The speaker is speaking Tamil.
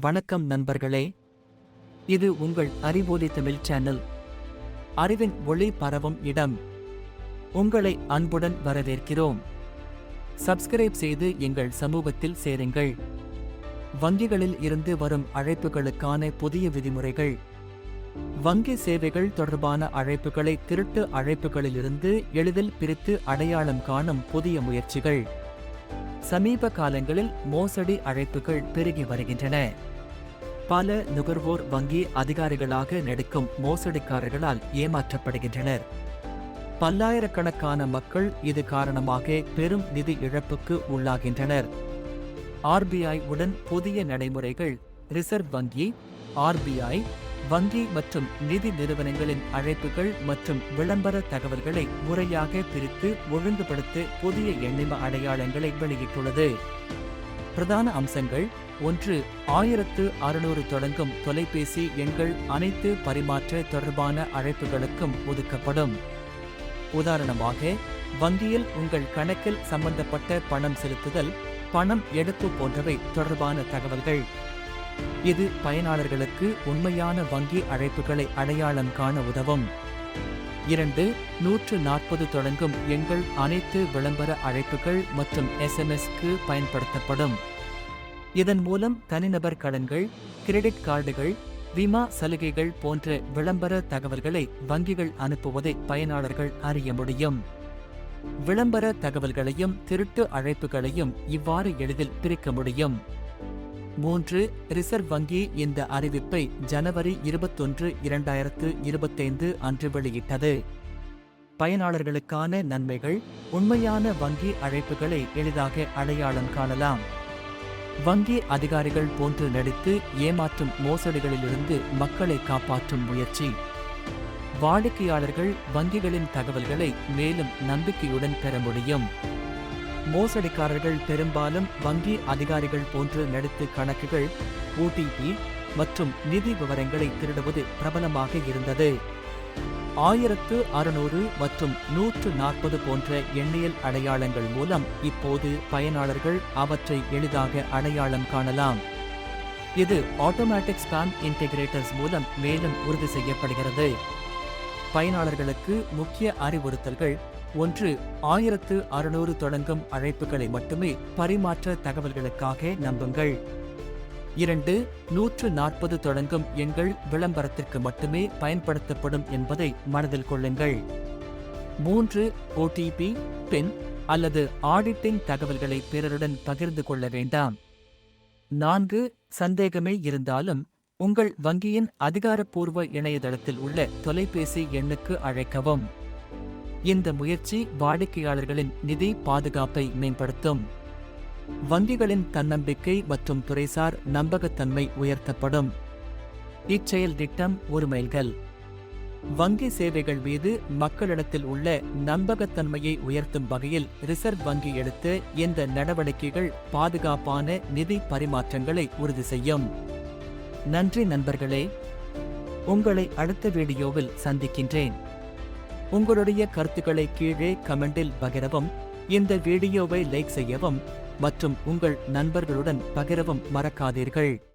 வணக்கம் நண்பர்களே. இது உங்கள் அறிவொலி தமிழ் சேனல். அறிவின் ஒளி பரவும் இடம். உங்களை அன்புடன் வரவேற்கிறோம். சப்ஸ்கிரைப் செய்து எங்கள் சமூகத்தில் சேருங்கள். வங்கிகளில் இருந்து வரும் அழைப்புகளுக்கான புதிய விதிமுறைகள். வங்கி சேவைகள் தொடர்பான அழைப்புகளை திருட்டு அழைப்புகளிலிருந்து எளிதில் பிரித்து அடையாளம் காணும் புதிய முயற்சிகள். சமீப காலங்களில் மோசடி அழைப்புகள் பெருகி வருகின்றன. பல நுகர்வோர் வங்கி அதிகாரிகளாக நடிக்கும் மோசடிக்காரர்களால் ஏமாற்றப்படுகின்றனர். பல்லாயிரக்கணக்கான மக்கள் இது காரணமாக பெரும் நிதி இழப்புக்கு உள்ளாகின்றனர். ஆர்பிஐ உடன் புதிய நடைமுறைகள் ரிசர்வ் வங்கி ஆர்பிஐ வங்கி மற்றும் நிதி நிறுவனங்களின் அழைப்புகள் மற்றும் விளம்பர தகவல்களை முறையாக பிரித்து ஒழுங்குபடுத்த புதிய எண்ணிம அடையாளங்களை வெளியிட்டுள்ளது. பிரதான அம்சங்கள் ஒன்று ஆயிரத்து அறுநூறு தொடங்கும் தொலைபேசி எண்கள் அனைத்து பரிமாற்ற தொடர்பான அழைப்புகளுக்கும் ஒதுக்கப்படும். உதாரணமாக வங்கியில் உங்கள் கணக்கில் சம்பந்தப்பட்ட பணம் செலுத்துதல் பணம் எடுப்பு போன்றவை தொடர்பான தகவல்கள். இது பயனாளர்களுக்கு உண்மையான வங்கி அழைப்புகளை அடையாளம் காண உதவும். இரண்டு நூற்று நாற்பது தொடங்கும் எண்கள் அனைத்து விளம்பர அழைப்புகள் மற்றும் எஸ்எம்எஸ்க்கு பயன்படுத்தப்படும். இதன் மூலம் தனிநபர் கடன்கள் கிரெடிட் கார்டுகள் விமா சலுகைகள் போன்ற விளம்பர தகவல்களை வங்கிகள் அனுப்புவதை பயனாளர்கள் அறிய முடியும். விளம்பர தகவல்களையும் திருட்டு அழைப்புகளையும் இவ்வாறு எளிதில் பிரிக்க முடியும். மூன்று ரிசர்வ் வங்கி இந்த அறிவிப்பை ஜனவரி இருபத்தொன்று இரண்டாயிரத்து இருபத்தைந்து அன்று வெளியிட்டது. பயனாளர்களுக்கான நன்மைகள் உண்மையான வங்கி அழைப்புகளை எளிதாக அடையாளம் காணலாம். வங்கி அதிகாரிகள் போன்று நடித்து ஏமாற்றும் மோசடிகளிலிருந்து மக்களை காப்பாற்றும் முயற்சி. வாடிக்கையாளர்கள் வங்கிகளின் தகவல்களை மேலும் நம்பிக்கையுடன் பெற முடியும். மோசடிக்காரர்கள் பெரும்பாலும் வங்கி அதிகாரிகள் போன்று நடித்து கணக்குகள் ஓடிபி மற்றும் நிதி விவரங்களை திருடுவது பிரபலமாக இருந்தது. ஆயிரத்து அறுநூறு மற்றும் நூற்று நாற்பது போன்ற எண்ணியல் அடையாளங்கள் மூலம் இப்போது பயனாளர்கள் அவற்றை எளிதாக அடையாளம் காணலாம். இது ஆட்டோமேட்டிக் ஸ்பாம் இன்டெகிரேட்டர்ஸ் மூலம் மேலும் உறுதி செய்யப்படுகிறது. பயனாளர்களுக்கு முக்கிய அறிவுறுத்தல்கள். ஒன்று ஆயிரத்து அறுநூறு தொடங்கும் அழைப்புகளை மட்டுமே பரிமாற்ற தகவல்களுக்காக நம்புங்கள். இரண்டு நூற்று நாற்பது தொடங்கும் எண்கள் விளம்பரத்திற்கு மட்டுமே பயன்படுத்தப்படும் என்பதை மனதில் கொள்ளுங்கள். மூன்று ஓடிபி பின் அல்லது ஆடிட்டிங் தகவல்களை பிறருடன் பகிர்ந்து கொள்ள வேண்டாம். நான்கு சந்தேகமே இருந்தாலும் உங்கள் வங்கியின் அதிகாரப்பூர்வ இணையதளத்தில் உள்ள தொலைபேசி எண்ணுக்கு அழைக்கவும். இந்த முயற்சி வாடிக்கையாளர்களின் நிதி பாதுகாப்பை மேம்படுத்தும். வங்கிகளின் தன்னம்பிக்கை மற்றும் துறைசார் நம்பகத்தன்மை உயர்த்தப்படும். இச்செயல் திட்டம் ஒரு மைல்கள் வங்கி சேவைகள் மீது மக்களிடத்தில் உள்ள நம்பகத்தன்மையை உயர்த்தும் வகையில் ரிசர்வ் வங்கி எடுத்த இந்த நடவடிக்கைகள் பாதுகாப்பான நிதி பரிமாற்றங்களை உறுதி செய்யும். நன்றி நண்பர்களே. உங்களை அடுத்த வீடியோவில் சந்திக்கின்றேன். உங்களுடைய கருத்துக்களை கீழே கமெண்டில் பகிரவும் இந்த வீடியோவை லைக் செய்யவும் மற்றும் உங்கள் நண்பர்களுடன் பகிரவும் மறக்காதீர்கள்.